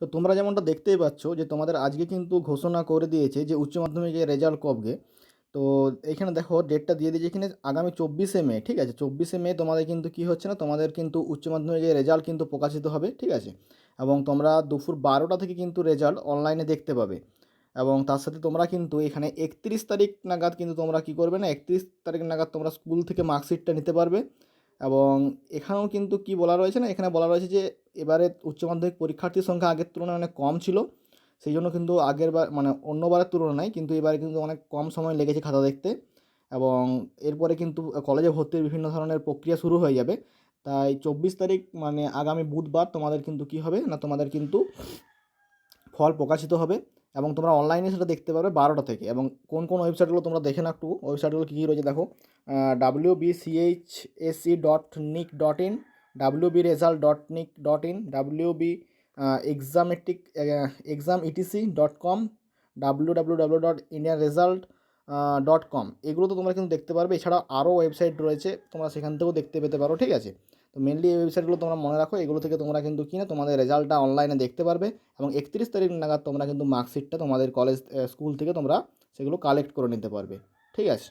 তো তোমরা যেমনটা দেখতেই পাচ্ছ যে তোমাদের আজকে কিন্তু ঘোষণা করে দিয়েছে যে উচ্চ মাধ্যমিকের রেজাল্ট কবে। তো এখানে দেখো ডেটটা দিয়ে দিয়েছে এখানে আগামী চব্বিশে মে, ঠিক আছে? চব্বিশে মে তোমাদের কিন্তু কি হচ্ছে না? তোমাদের কিন্তু উচ্চ মাধ্যমিকের রেজাল্ট কিন্তু প্রকাশিত হবে, ঠিক আছে? এবং তোমরা দুপুর বারোটা থেকে কিন্তু রেজাল্ট অনলাইনে দেখতে পাবে। এবং তার সাথে তোমরা কিন্তু এখানে একত্রিশ তারিখ নাগাদ কিন্তু তোমরা কী করবে না? একত্রিশ তারিখ নাগাদ তোমরা স্কুল থেকে মার্কশিটটা নিতে পারবে। এবং এখানেও কিন্তু কি বলা রয়েছে না? এখানে বলা রয়েছে যে, এবারে উচ্চ মাধ্যমিক পরীক্ষার্থীর সংখ্যা আগের তুলনায় অনেক কম ছিল। সেই জন্য কিন্তু আগের বার মানে অন্যবারের তুলনায় কিন্তু এবারে কিন্তু অনেক কম সময় লেগেছে খাতা দেখতে এবং এরপরে কিন্তু কলেজে ভর্তির বিভিন্ন ধরনের প্রক্রিয়া শুরু হয়ে যাবে। তাই চব্বিশ তারিখ মানে আগামী বুধবার তোমাদের কিন্তু কি হবে না? তোমাদের কিন্তু ফল প্রকাশিত হবে। এবং তোমরা অনলাইনে সেটা দেখতে পারবে বারোটা থেকে। এবং কোন কোন ওয়েবসাইটগুলো তোমরা দেখে না একটু ওয়েবসাইটগুলো কী কী রয়েছে দেখো। W B CH SE dot nic dot in W B result dot nic dot in W B এক্সামেটিক exam etc dot com W W W dot Indian result dot com. এগুলো তো তোমরা কিন্তু দেখতে পারবে। এছাড়াও আরও ওয়েবসাইট রয়েছে, তোমরা সেখান থেকেও দেখতে পেতে পারো, ঠিক আছে? তো মেনলি এই ওয়েবসাইটগুলো তোমরা মনে রাখো, এগুলো থেকে তোমরা কিন্তু কিনে তোমাদের রেজাল্টটা অনলাইনে দেখতে পারবে এবং একত্রিশ তারিখ নাগাদ তোমরা কিন্তু মার্কশিটটা তোমাদের কলেজ স্কুল থেকে তোমরা সেগুলো কালেক্ট করে নিতে পারবে, ঠিক আছে?